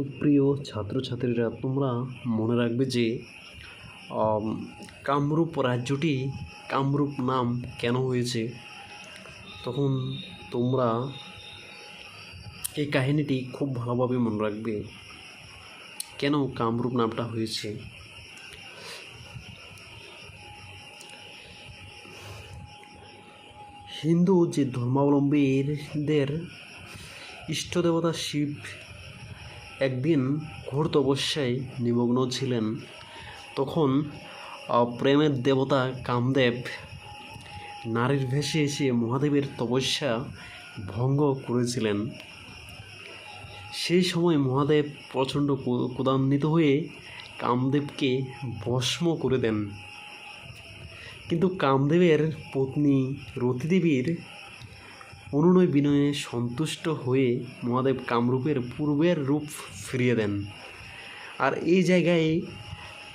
তো প্রিয় ছাত্রছাত্রীরা, তোমরা মনে রাখবে যে কামরূপ রাজ্যটি কামরূপ নাম কেন হয়েছে? তখন তোমরা এই কাহিনীটি খুব ভালোভাবে মনে রাখবে, কেন কামরূপ নামটা হয়েছে? হিন্দু যে ধর্মাবলম্বীদের ইষ্ট দেবতা শিব একদিন ঘোর তপস্যায় নিমগ্ন ছিলেন। তখন প্রেমের দেবতা কামদেব নারীর ভেসে এসে মহাদেবের তপস্যা ভঙ্গ করেছিলেন। সেই সময় মহাদেব প্রচণ্ড ক্রোধান্বিত হয়ে কামদেবকে ভস্ম করে দেন। কিন্তু কামদেবের পত্নী রতিদেবীর অনুনয় বিনয়ে সন্তুষ্ট হয়ে মহাদেব কামরূপের পূর্বের রূপ ফিরিয়ে দেন। আর এই জায়গায়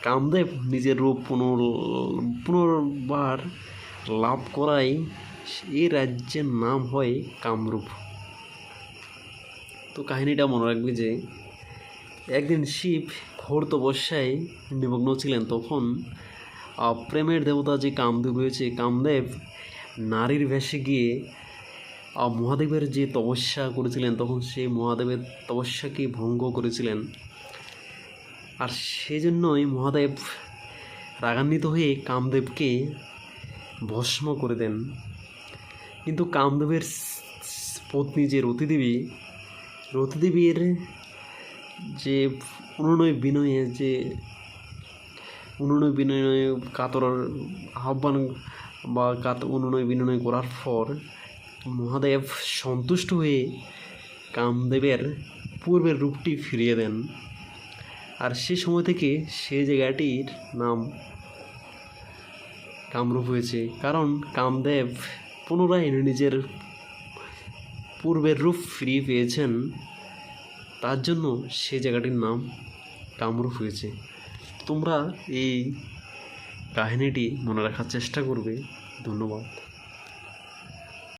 কামদেব নিজের রূপ পুনর, পুনর্বার লাভ করায় এই রাজ্যের নাম হয় কামরূপ। তো কাহিনীটা মনে রাখবে যে, একদিন শিব ঘোর তপস্যায় নিমগ্ন ছিলেন। তখন প্রেমের দেবতা যে কামদেব রয়েছে, কামদেব নারীর বেশে গিয়ে মহাদেবের যে তপস্যা করেছিলেন, তখন সেই মহাদেবের তপস্যাকে ভঙ্গ করেছিলেন। আর সেজন্যই মহাদেব রাগান্বিত হয়ে কামদেবকে ভস্ম করে দেন। কিন্তু কামদেবের পত্নী যে রতিদেবী, রতিদেবীর যে অনুনয় বিনয়ে, যে অনুনয় বিনয় কাতর আহ্বান বা কাত, অনুনয় বিনয় করার পর মহাদেব সন্তুষ্ট হয়ে কামদেবের পূর্বের রূপটি ফিরিয়ে দেন। আর সে সময় থেকে সে জায়গাটির নাম কামরূপ হয়েছে। কারণ কামদেব পুনরায় নিজের পূর্বের রূপ ফিরিয়ে পেয়েছেন, তার জন্য সে জায়গাটির নাম কামরূপ হয়েছে। তোমরা এই কাহিনীটি মনে রাখার চেষ্টা করবে। ধন্যবাদ।